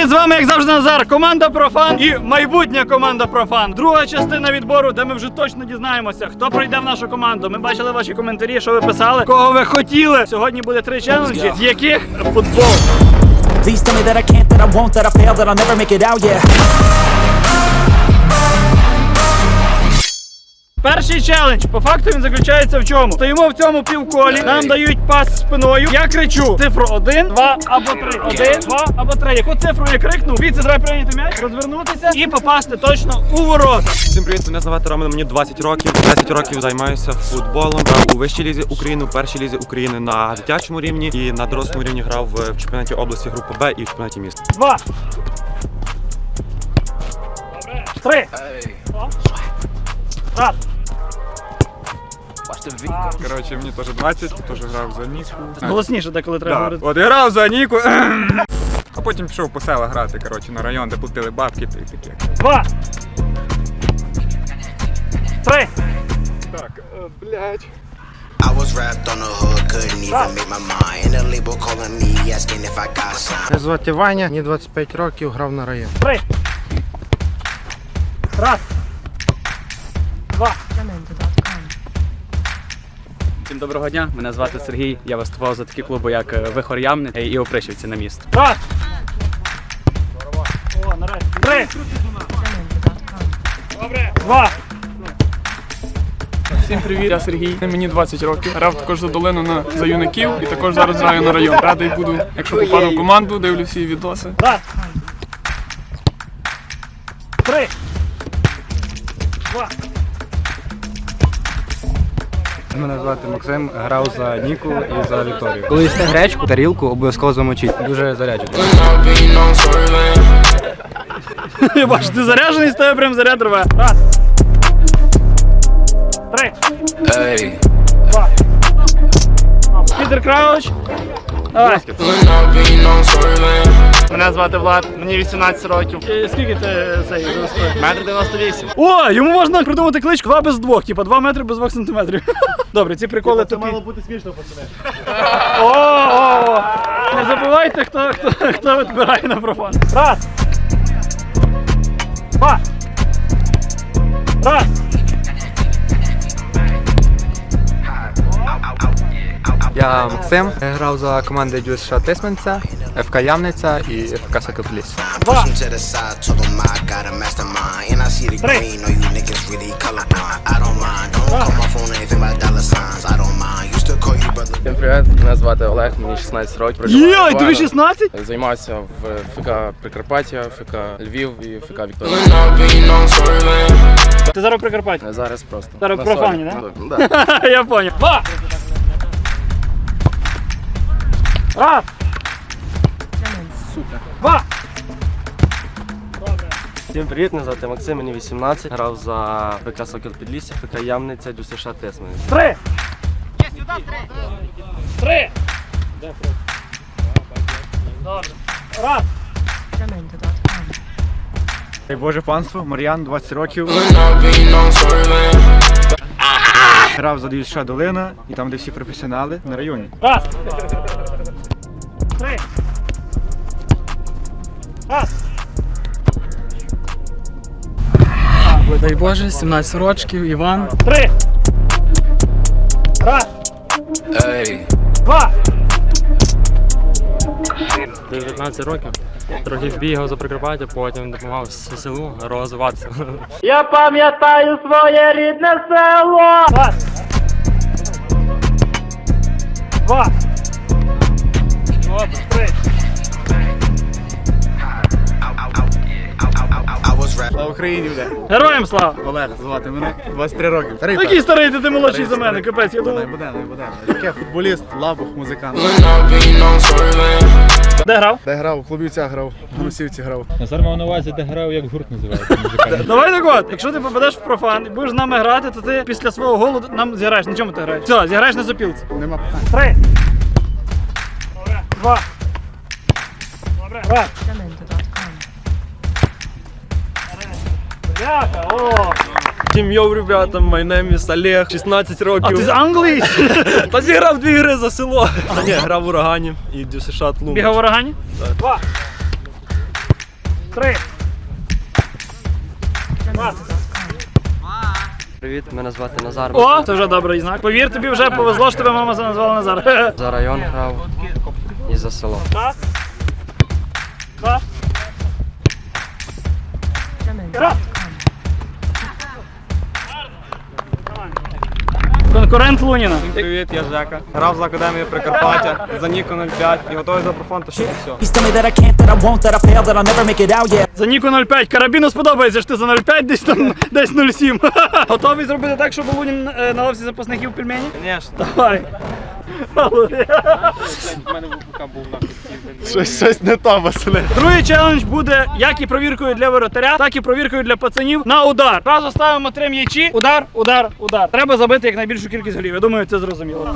привіт! З вами, як завжди, Назар. Команда Профан і майбутня команда Профан. Друга частина відбору, де ми вже точно дізнаємося, хто пройде в нашу команду. Ми бачили ваші коментарі, що ви писали, кого ви хотіли. Сьогодні буде три челенджі, з яких футбол. Please tell me that I can't, that I won't, that I fail, that I'll never make it out, yeah. Перший челендж по факту він заключається в чому? Стоїмо в цьому півколі, нам дають пас спиною. Я кричу цифру 1, 2 або 3. 1, 2 або 3. Яку цифру я крикнув? Віце треба прийняти м'яч, розвернутися і попасти точно у ворота. Всім привіт, мене звати Роман, мені 20 років. 10 років займаюся футболом. Грав у вищій лізі України, у першій лізі України на дитячому рівні і на дорослому рівні грав в чемпіонаті області групи Б і в чемпіонаті міста. Два. Три. Раз. Коротше, мені теж 20, теж грав за Ніку. Голосніше, деколи треба Да, говорити. от грав за Ніку. А потім пішов по села грати, коротше, на район, де платили бабки, й таке. Два. Три. Так, блядь. I was wrapped on the hood, couldn't even make my mind. And the label calling me, asking if I got. Мене звати Ваня, мені 25 років, грав на район. Три. Раз. Доброго дня. Мене звати Сергій. Я виступав за такі клуби, як е, Вихор Ямни і Опришівці на місто. Раз. Три. Добре. Два. Всім привіт, я Сергій. Мені 20 років. Грав також за долину на за юнаків і також зараз граю на район. Радий буду, якщо попаду в команду, дивлюся всі відоси. Раз. Три. Два. Мене звати Максим, грав за Ніку і за Вікторію. Коли їсте гречку, тарілку обов'язково замочіть. Дуже заряджено. Я бачу, ти заряджений, з тебе прям заряд рве. Раз. Три. Два. Пітер Крауч. Давай. Мене звати Влад, мені 18 років. Е, Скільки ти цей висоти? Метр 98. О, йому можна придумати кличку 2 без 2, типа 2 метри без 2 сантиметрів. Добре, ці приколи тупі. Це мало бути смішно, пацани. О, о, о. Не забувайте, хто, хто, хто відбирає на профан. Раз. Два. Раз. Я Максим, грав за командою Дюс США Тисменця, ФК Ямниця і ФК Сокопліс. Два. Всім привіт, мене звати Олег, мені 16 років. Є, тобі 16? Займаюся в ФК Прикарпаття, ФК Львів і ФК Вікторія. Ти зараз в Прикарпатті. Зараз просто. Зараз на профані, солі. да? Да? Я понял. Два. Раз. Два. Всім привіт, мене звати Максим, мені 18, грав за ФК Сокіл Підлісся, ФК Ямниця, Дю США Тисмен. Три. Три. Добре. Раз. Дай Боже панство, Мар'ян, 20 років. Грав за Дю США Долина і там, де всі професіонали, на районі. Раз. Три. Дай Боже, 17 років, Іван. Три. Раз. Два. 19 років. Трохи бігав за Прикарпаття, потім допомагав селу розвиватися. Я пам'ятаю своє рідне село. Раз. Два. Добре. Три. Слава Україні, буде. Героям слава! Валер, звати мене 23 років. Старий Який старий, ти, ти молодший за мене, капець, я думав. буде, не буде. Я футболіст, лабух, музикант. Де грав? Де грав? У Клубівця грав, в Русівці грав. Де грав, як гурт називає. Давай так от, якщо ти попадеш в профан і будеш з нами грати, то ти після свого голу нам зіграєш. На чому ти граєш? Все, зіграєш на сопілці. Нема питань. Три. Два. Добре. Раз. Всім йоу, ребята, my name is Олег, 16 А років. ти з Англії? Та зіграв дві гри за село. Та ні, грав в урагані і Дю США Тлум. Бігав в урагані? Два. три. Два. Привіт, мене звати Назар. О, це вже добрий знак. Повір, тобі вже повезло, що тебе мама назвала Назар. За район грав і за село. Раз. Два. Раз. Конкурент Луніна. Всім Привіт, я Жека. Грав за академію Прикарпаття, за Ніко 05 і готовий за профон, та ще все. Please tell me that I can't, that I won't, that I fail, that I'll never make it out, yeah. За Ніко 05. Карабіну сподобається, що ти за 05 десь там десь 07. Готовий зробити так, щоб Лунін е, на лавці запасників пельмені? Звісно. Давай. Щось, щось не то, Василе. Другий челендж буде як і провіркою для воротаря, так і провіркою для пацанів на удар. Разу ставимо три м'ячі. Удар, удар, удар. Треба забити як найбільшу кількість голів. Я думаю, це зрозуміло.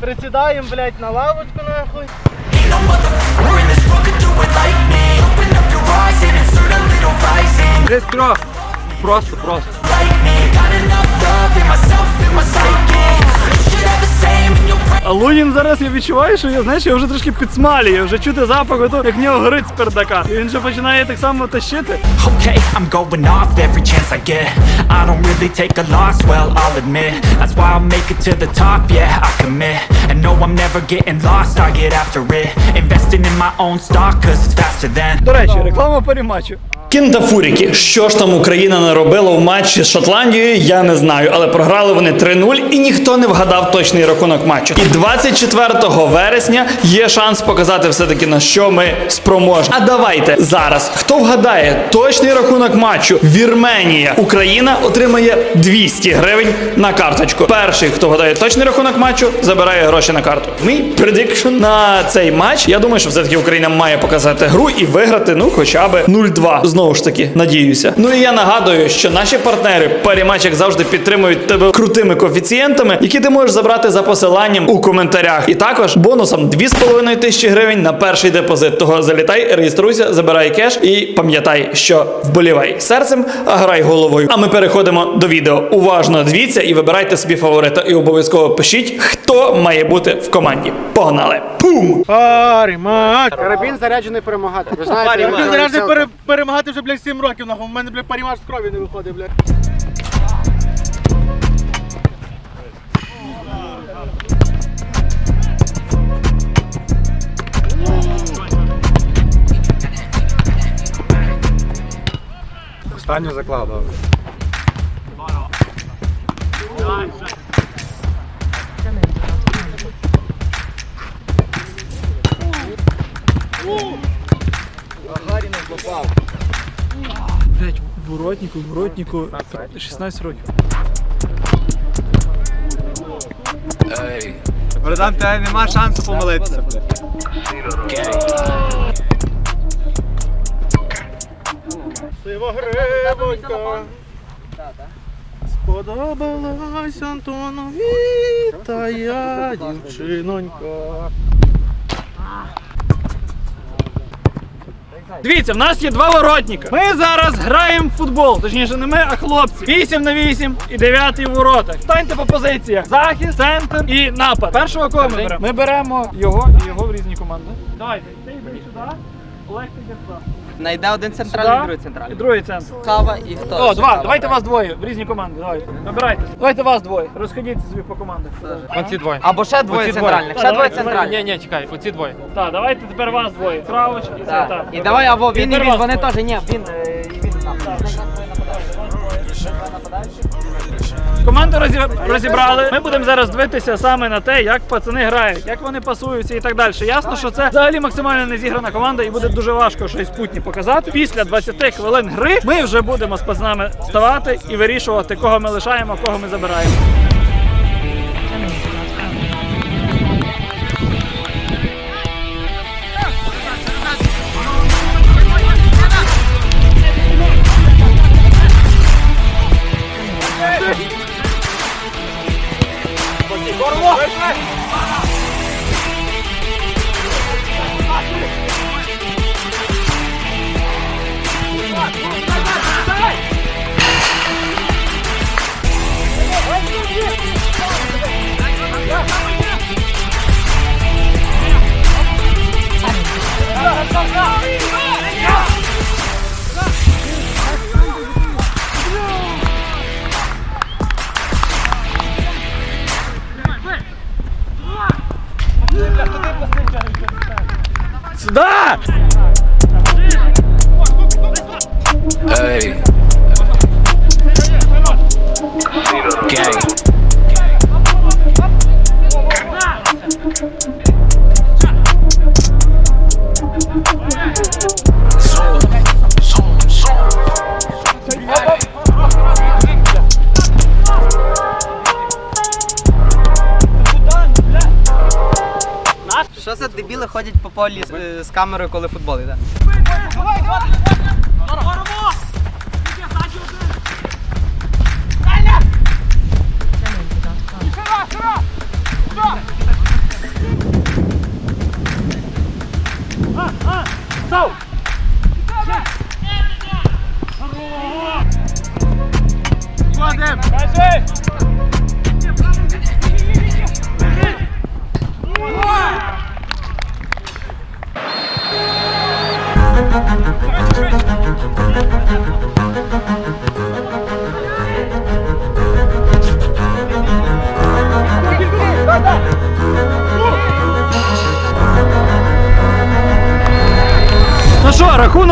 Присідаємо, блядь, на лавочку нахуй. Шість трьох. Просто, просто. Лунін зараз я відчуваю, що я знаєш, я вже трошки підсмалюю, вже чути запах, ото, як в нього горить з пердака. І він вже починає так само тащити. Okay, I'm going off every chance I get. I don't really take a loss, well, I'll admit. That's why I'll make it to the top, yeah, I commit. And no, I'm never getting lost, I get after it. Investing in my own stock, cause it's faster than. До речі, реклама перематчу. Кінтафуріки, що ж там Україна наробила в матчі з Шотландією, я не знаю, але програли вони 3-0 і ніхто не вгадав точний рахунок матчу. І 24 вересня є шанс показати все-таки на що ми спроможні. А давайте зараз, хто вгадає точний рахунок матчу Вірменія Україна отримає 200 гривень на карточку. Перший, хто вгадає точний рахунок матчу, забирає гроші на карту. Мій предикшн на цей матч. Я думаю, що все-таки Україна має показати гру і виграти, ну хоча б 0-2. Знову ж таки, надіюся. Ну і я нагадую, що наші партнери Паріматч, як завжди, підтримують тебе крутими коефіцієнтами, які ти можеш забрати за посиланням у коментарях. І також бонусом 2,5 тисячі гривень на перший депозит. Того залітай, реєструйся, забирай кеш і пам'ятай, що вболівай серцем, а грай головою. А ми переходимо до відео. Уважно дивіться і вибирайте собі фаворита. І обов'язково пишіть, хто має бути в команді. Погнали! Пум! Карабін заряджений перемагати. Ви знаєте, Карабін заряджений перемагати вже, блядь, 7 років, нахуй. У мене, блядь, парімаш з крові не виходить, блядь. Останню закладав. Блять, воротнику, воротнику 16 років. Братан, тебе нема шансу помилитися. Сивогребонька. Сподобалась Антонові та я дівчинонька. Дивіться, в нас є два воротника. Ми зараз граємо в футбол. Точніше, не ми, а хлопці. 8 на 8 і 9 в воротах. Станьте по позиціях. Захист, центр і напад. Першого кого ми беремо? Ми беремо його і його в різні команди. Давайте, ти йди сюди. Олег ти сюди. Найде один центральний, Сюда. другий І центральний. другий центр. Кава і хто? О, ще два. кава? Давайте вас двоє в різні команди. Давайте. Вибирайтеся. Давайте вас двоє. Розходіться собі по командах. Оці двоє. Або ще двоє Оці двоє. центральних. Та, Ще двоє давайте, центральних. ні, чекай, оці двоє. Так, давайте тепер вас двоє. Правоч і Так. І давай або він і Тепер він, вас вони двоє. теж, ні, він е, і він там. Команду розі- розібрали. Ми будемо зараз дивитися саме на те, як пацани грають, як вони пасуються і так далі. Ясно, що це взагалі максимально не зіграна команда, і буде дуже важко щось путні показати. Після 20 хвилин гри ми вже будемо з пацанами ставати і вирішувати, кого ми лишаємо, кого ми забираємо. Полі з, е, камерою, коли футбол йде? Ну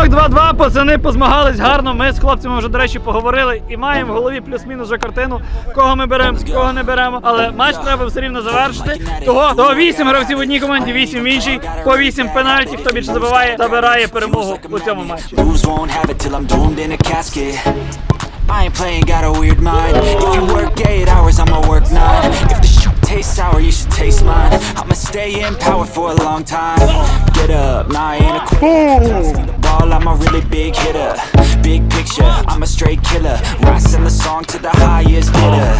рахунок 2-2, пацани позмагались гарно. Ми з хлопцями вже, до речі, поговорили і маємо в голові плюс-мінус вже картину, кого ми беремо, кого не беремо. Але матч треба все рівно завершити. Того, того 8 гравців в одній команді, 8 в іншій, по 8 пенальті. Хто більше забиває, забирає перемогу у цьому матчі. I ain't playing, got a weird mind. If you work eight hours, I'ma work nine. If the shoot tastes sour, taste mine. I'ma stay in power for a long time. Get up, nah, I ain't a quitter. The ball, I'm a really big hitter. Big picture, I'm a straight killer. Rising the song to the highest bidder.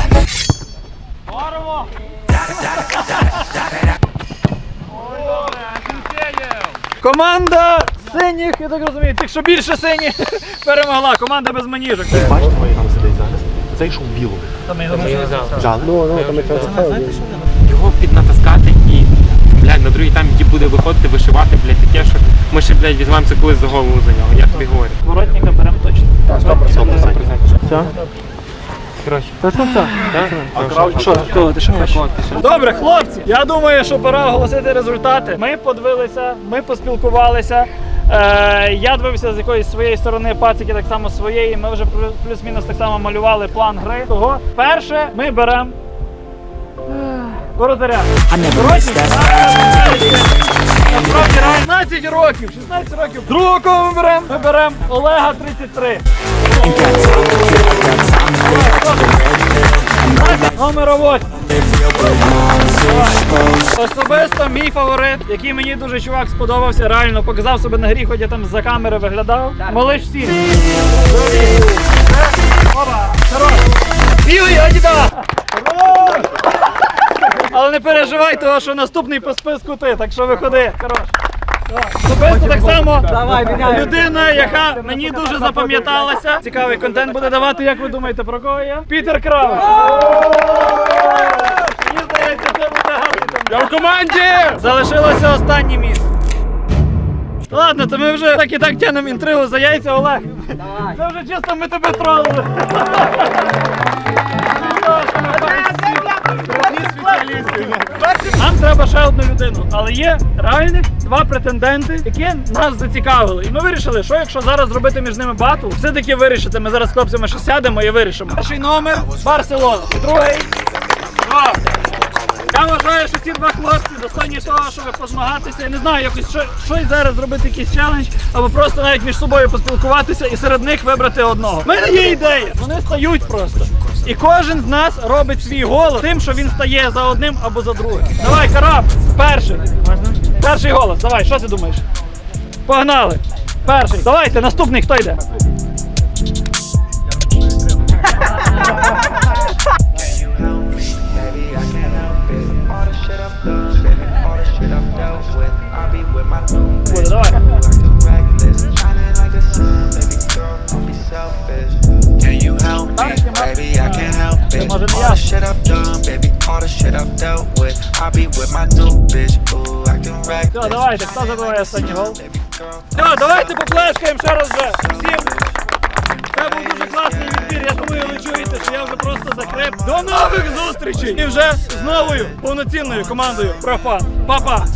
Команда синіх, я так розумію, тих, що більше синіх, перемогла. Команда без маніжок. Бачите, хто там сидить зараз? Цей шум білий. Там я не знаю. Ну, ну, там Це йшов біло. Його піднатаскати і, блядь, на другий там буде виходити, вишивати, блядь, таке, що ми ще, блядь, візьмемося колись за голову за нього, я тобі говорю. Воротника беремо точно. 100%. Все? Коротше. Точно все? Так? Що, кого ти що хочеш? Добре, хлопці, я думаю, що пора оголосити результати. Ми подивилися, ми поспілкувалися. Е, я дивився з якоїсь своєї сторони, пацики так само своєї. Ми вже плю- плюс-мінус так само малювали план гри. Того перше ми беремо Воротник. that Насправді 16 років, 16 років. Другого кого ми беремо? Ми беремо Олега 33. Ain't got time to kill, I got time to live. The red pill, I know Номер 8. life real, but mom's exposed. Особисто мій фаворит, який мені дуже чувак сподобався, реально показав себе на грі, хоч я там за камери виглядав. Малиш всі. Не переживай, того, що наступний по списку ти, так що виходи. Хорош. Особисто так само людина, яка мені дуже запам'яталася. Цікавий контент буде давати, як ви думаєте, про кого я? Пітер Крауч. Мені здається, це буде гарний контент. Я в команді! Залишилося останнє місце. Ладно, то ми вже так і так тянемо інтригу за яйця, Олег. Це вже чисто ми тебе тролили. Нам треба ще одну людину, але є реальних два претенденти, які нас зацікавили. І ми вирішили, що якщо зараз зробити між ними батл, все-таки вирішити. Ми зараз з хлопцями ще сядемо і вирішимо. Перший номер Барселона, другий. Я вважаю, що ці два хлопці достойні того, щоб позмагатися. Я не знаю, якось що, щось зараз зробити, якийсь челендж, або просто навіть між собою поспілкуватися і серед них вибрати одного. У мене є ідея. Вони стають просто. І кожен з нас робить свій голос тим, що він стає за одним або за другим. Давай, караб, перший. Перший голос. Давай, що ти думаєш? Погнали. Перший. Давайте, наступний хто йде? Be with my new bitch, ooh, acting Все, давайте, хто забиває останній гол? Все, давайте поплескаємо ще раз вже. Всім. Це був дуже класний відбір. Я думаю, ви чуєте, що я вже просто закреп. До нових зустрічей! І вже з новою повноцінною командою Профан. Па-па!